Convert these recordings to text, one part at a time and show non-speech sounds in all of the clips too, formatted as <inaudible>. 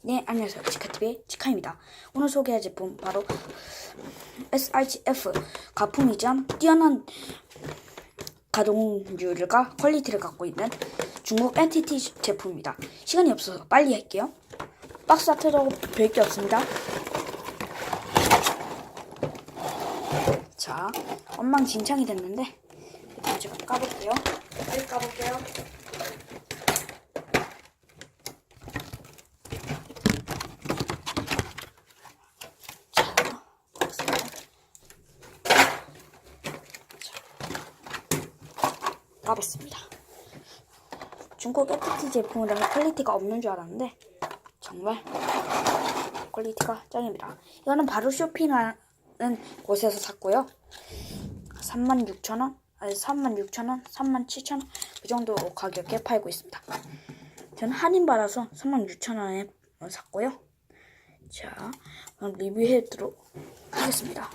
네, 안녕하세요. 치카TV의 치카입니다. 오늘 소개할 제품 바로 SRGF 가품이자 뛰어난 가동률과 퀄리티를 갖고 있는 중국 NTT 제품입니다. 시간이 없어서 빨리 할게요. 박스 아트라고 별게 없습니다. 자, 엉망진창이 됐는데 일단 제가 까볼게요. 까볼게요. 자, 까봤습니다. 중국 FT 제품이라서 퀄리티가 없는 줄 알았는데 정말 퀄리티가 짱입니다. 이거는 바로 쇼핑하는 곳에서 샀고요. 36,000원, 아니 36,000원, 37,000원 그 정도 가격에 팔고 있습니다. 저는 할인 받아서 36,000원에 샀고요. 자, 그럼 리뷰해도록 하겠습니다.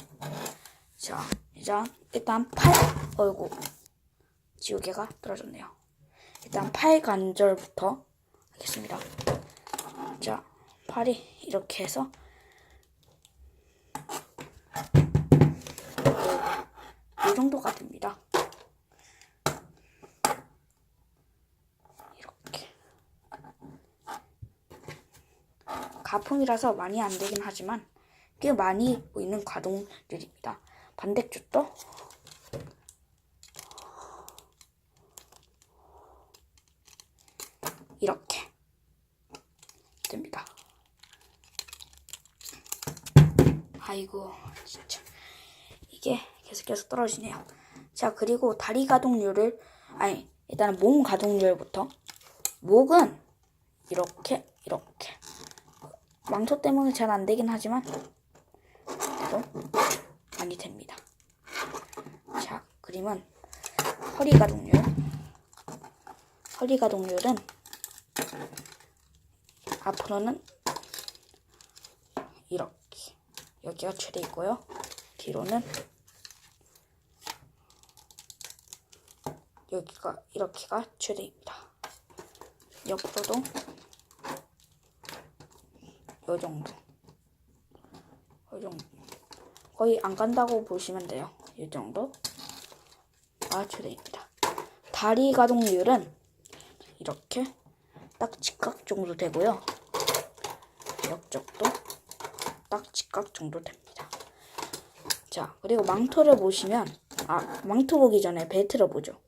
자, 일단 일단 팔 어이구 지우개가 떨어졌네요. 일단 팔 관절부터 하겠습니다. 자, 팔이 이렇게 해서 이 정도가 됩니다. 이렇게 가품이라서 많이 안 되긴 하지만 꽤 많이 보이는 가동률입니다. 반대쪽도 이렇게 됩니다. 아이고 진짜 이게 계속해서 떨어지네요. 자 그리고 다리 가동률을 아니 일단 몸 가동률부터 목은 이렇게 이렇게 망토 때문에 잘 안 되긴 하지만 그래도 많이 됩니다. 자 그림은 허리 가동률 허리 가동률은 앞으로는 이렇게 여기가 최대 있고요. 뒤로는 여기가 이렇게가 최대입니다. 옆으로도 요 정도. 요 정도. 거의 안 간다고 보시면 돼요. 이 정도가 최대입니다. 다리 가동률은 이렇게 딱 직각 정도 되고요. 옆쪽도 딱 직각 정도 됩니다. 자, 그리고 망토를 보시면 아, 망토 보기 전에 벨트를 보죠.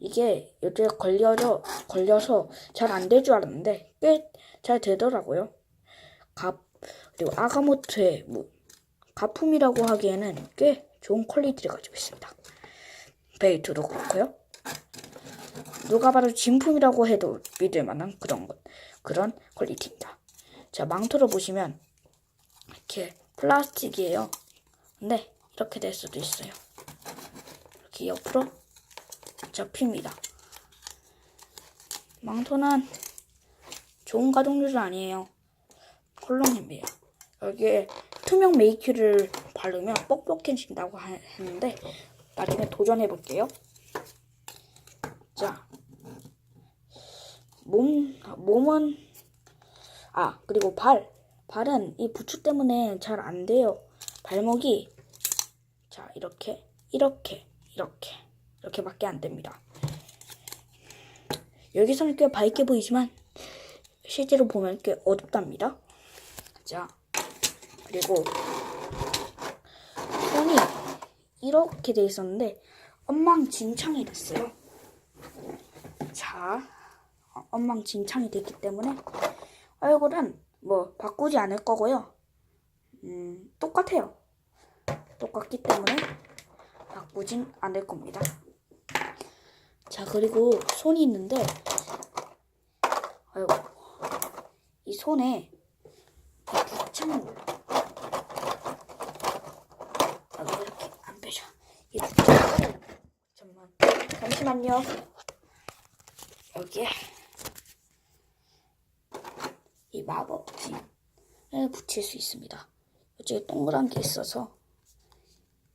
이게 요즘에 걸려서 걸려서 잘 안 될 줄 알았는데 꽤 잘 되더라고요. 가 그리고 아가모토의 뭐 가품이라고 하기에는 꽤 좋은 퀄리티를 가지고 있습니다. 벨트도 그렇고요. 누가 봐도 진품이라고 해도 믿을 만한 그런 것 그런 퀄리티입니다. 자 망토를 보시면 이렇게 플라스틱이에요. 근데 이렇게 될 수도 있어요. 이렇게 옆으로 접힙니다. 망토는 좋은 가동률은 아니에요. 콜롱입니다. 여기에 투명 메이큐를 바르면 뻑뻑해진다고 하- 했는데 나중에 도전해 볼게요. 자, 몸 몸은 아 그리고 발 발은 이 부츠 때문에 잘 안 돼요. 발목이 자 이렇게 이렇게 이렇게 이렇게밖에 안 됩니다. 여기서는 꽤 밝게 보이지만 실제로 보면 꽤 어둡답니다. 자 그리고 손이 이렇게 돼 있었는데 엉망진창이 됐어요. 자 어, 엉망진창이 됐기 때문에 얼굴은 뭐 바꾸지 않을 거고요. 음, 똑같아요. 똑같기 때문에 바꾸진 않을 겁니다. 자, 그리고 손이 있는데, 아이고, 이 손에 붙이는 거. 아, 왜 이렇게 안 빼져? 이 붙이는 잠깐만, 잠시만요. 여기에 이 마법진을 붙일 수 있습니다. 이쪽에 동그란 게 있어서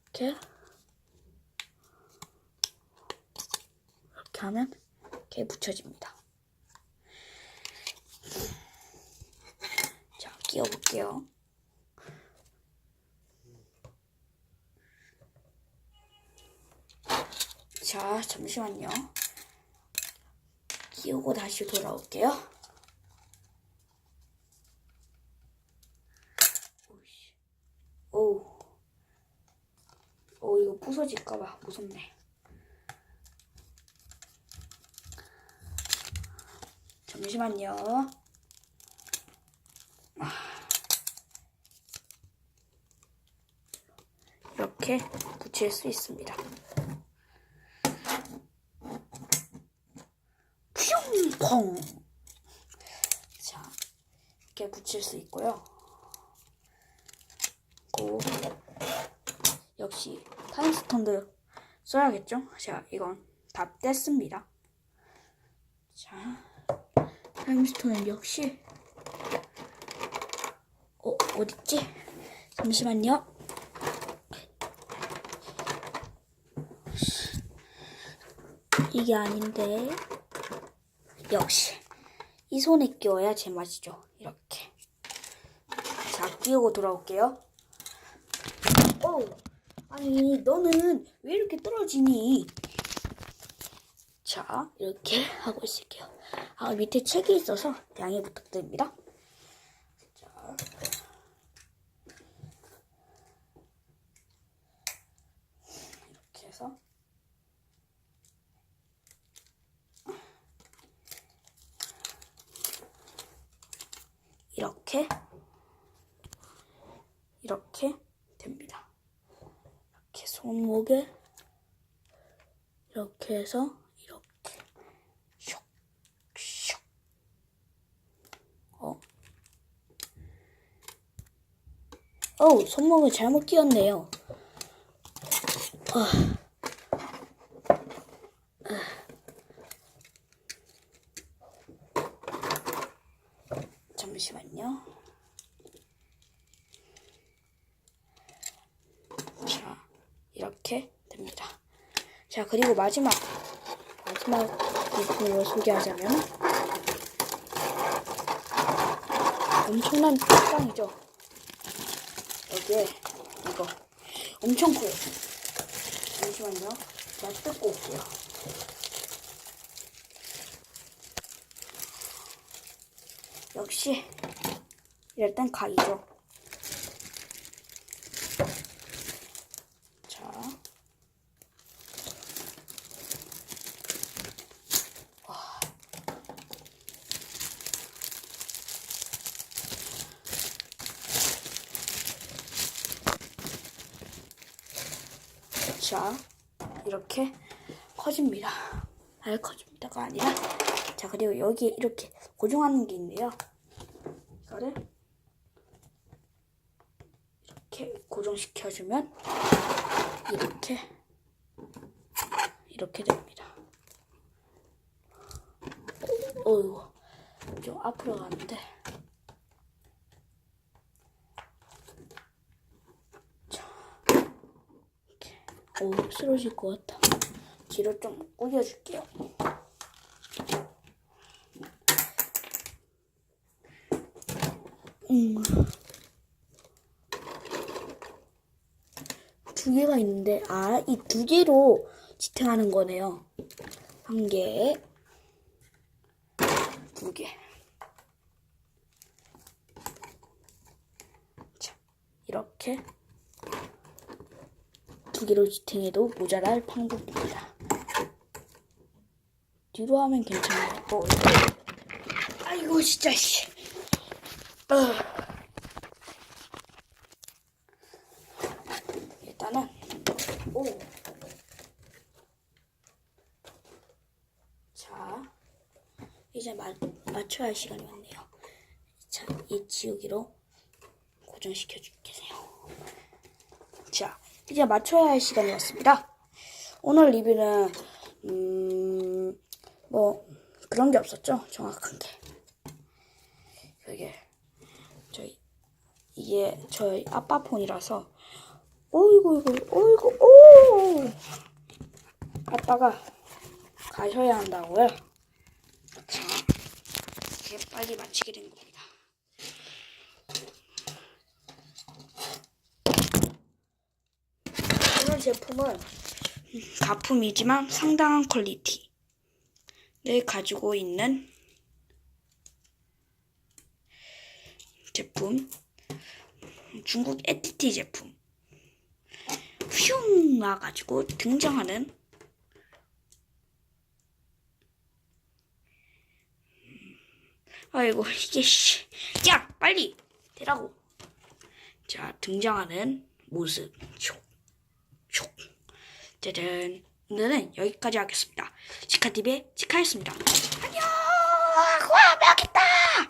이렇게 이렇게 하면 이렇게 붙여집니다. 끼워볼게요. 자, 잠시만요. 끼우고 다시 돌아올게요. 오이씨. 오. 오, 이거 부서질까봐 무섭네. 잠시만요. 아. 이렇게 붙일 수 있습니다. 퐁! 자, 이렇게 붙일 수 있고요. 고 역시 타임스톤도 써야겠죠? 자, 이건 다 뗐습니다. 자, 타임스톤은 역시 어, 어딨지? 잠시만요. 이게 아닌데 역시 이 손에 끼워야 제맛이죠. 이렇게 자 끼우고 돌아올게요. 어 아니 너는 왜 이렇게 떨어지니? 자 이렇게 <laughs> 하고 있을게요. 아 밑에 책이 있어서 양해 부탁드립니다. 자. 이렇게 해서 이렇게. 이렇게 손목에 이렇게 해서 이렇게 슉 슉. 어. 어우, 손목을 잘못 끼웠네요. 아. 잠시만요. 자, 이렇게 됩니다. 자, 그리고 마지막, 마지막 제품을 소개하자면, 엄청난 뚜껑이죠. 여기에, 이거, 엄청 커요. 잠시만요. 제가 뜯고 올게요. 역시 땐 각이죠. 자. 와. 자, 이렇게 커집니다. 알 커집니다가 아니라 자 그리고 여기에 이렇게 고정하는 게 있는데요. 이거를 이렇게 고정시켜주면 이렇게 이렇게 됩니다. 어이구 좀 앞으로 가는데 자 이렇게 오 쓰러질 것 같아. 뒤로 좀 꾸겨줄게요. 음. 두 개가 있는데, 아, 이 두 개로 지탱하는 거네요. 한 개, 두 개. 자, 이렇게 두 개로 지탱해도 모자랄 방법입니다. 뒤로 하면 괜찮아요. 어, 아이고, 진짜, 씨. 어. 일단은 오. 자, 이제 마, 맞춰야 할 시간이 왔네요. 자, 이 지우기로 고정시켜 주세요. 자, 이제 맞춰야 할 시간이 왔습니다. 오늘 리뷰는 음, 뭐 그런 게 없었죠. 정확한 게. 이게 저희 이게 저희 아빠 폰이라서 어이구 이구 어이구 오 아빠가 가셔야 한다고요. 자 이렇게 빨리 마치게 된겁니다. 제품은 가품이지만 상당한 퀄리티를 가지고 있는 제품. 중국 에티티 제품. 휘웅 와가지고 등장하는 아이고 이게 씨. 야 빨리 대라고. 자 등장하는 모습. 촉, 촉. 짜잔. 오늘은 여기까지 하겠습니다. 치카TV의 치카였습니다. 안녕. 와, 명했다.